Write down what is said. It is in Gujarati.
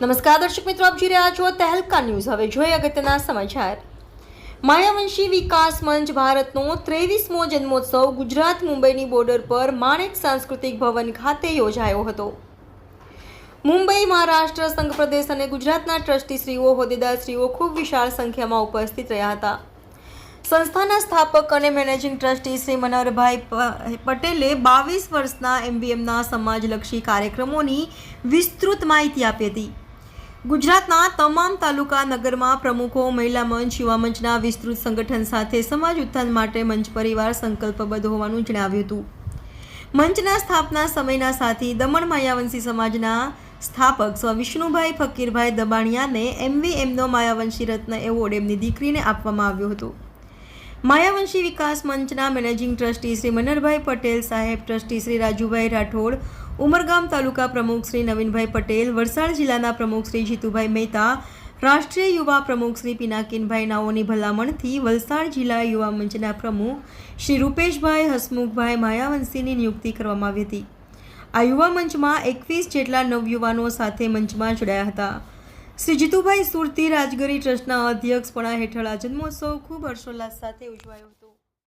નમસ્કાર, દર્શક મિત્રો, આપ જોઈ રહ્યા છો તહેલકા ન્યૂઝ. હવે જોઈએ અગત્યના સમાચાર. માયાવંશી વિકાસ મંચ ભારતનો ત્રેવીસમો જન્મોત્સવ ગુજરાત મુંબઈની બોર્ડર પર માણેક સાંસ્કૃતિક ભવન ખાતે યોજાયો હતો. મુંબઈ, મહારાષ્ટ્ર, સંઘ પ્રદેશ અને ગુજરાતના ટ્રસ્ટીશ્રીઓ, હોદ્દેદારશ્રીઓ ખૂબ વિશાળ સંખ્યામાં ઉપસ્થિત રહ્યા હતા. સંસ્થાના સ્થાપક અને મેનેજિંગ ટ્રસ્ટી શ્રી મનોહરભાઈ પટેલે બાવીસ વર્ષના એમબીએમના સમાજલક્ષી કાર્યક્રમોની વિસ્તૃત માહિતી આપી હતી. ગુજરાતના તમામ તાલુકા નગરમાં પ્રમુખો, મહિલા મંચ, યુવા મંચના વિસ્તૃત સંગઠન સાથે સમાજ ઉત્થાન માટે મંચ પરિવાર સંકલ્પબદ્ધ હોવાનું જણાવ્યું હતું. મંચના સ્થાપના સમયના સાથી દમણ માયાવંશી સમાજના સ્થાપક સ્વ વિષ્ણુભાઈ ફકીરભાઈ દબાણિયાને એમવી એમનો માયાવંશી રત્ન એવોર્ડ એમની દીકરીને આપવામાં આવ્યો હતો. માયાવંશી વિકાસ મંચના મેનેજિંગ ટ્રસ્ટી શ્રી મનરભાઈ પટેલ સાહેબ, ટ્રસ્ટી શ્રી રાજુભાઈ રાઠોડ ઉમરગામ તાલુકા પ્રમુખ શ્રી નવીનભાઈ પટેલ, વલસાડ જિલ્લાના પ્રમુખ શ્રી જીતુભાઈ મહેતા, રાષ્ટ્રીય યુવા પ્રમુખ શ્રી પિનાકીનભાઈ નાઓની ભલામણથી વલસાડ જિલ્લા યુવા મંચના પ્રમુખ શ્રી રૂપેશભાઈ હસમુખભાઈ માયાવંશીની નિયુક્તિ કરવામાં આવી હતી. આ યુવા મંચમાં એકવીસ જેટલા નવયુવાનો સાથે મંચમાં જોડાયા હતા. શ્રી જીતુભાઈ સુરતી રાજગરી ટ્રસ્ટના અધ્યક્ષપણા હેઠળ આ જન્મોત્સવ ખૂબ હર્ષોલ્લાસ સાથે ઉજવાયો હતો.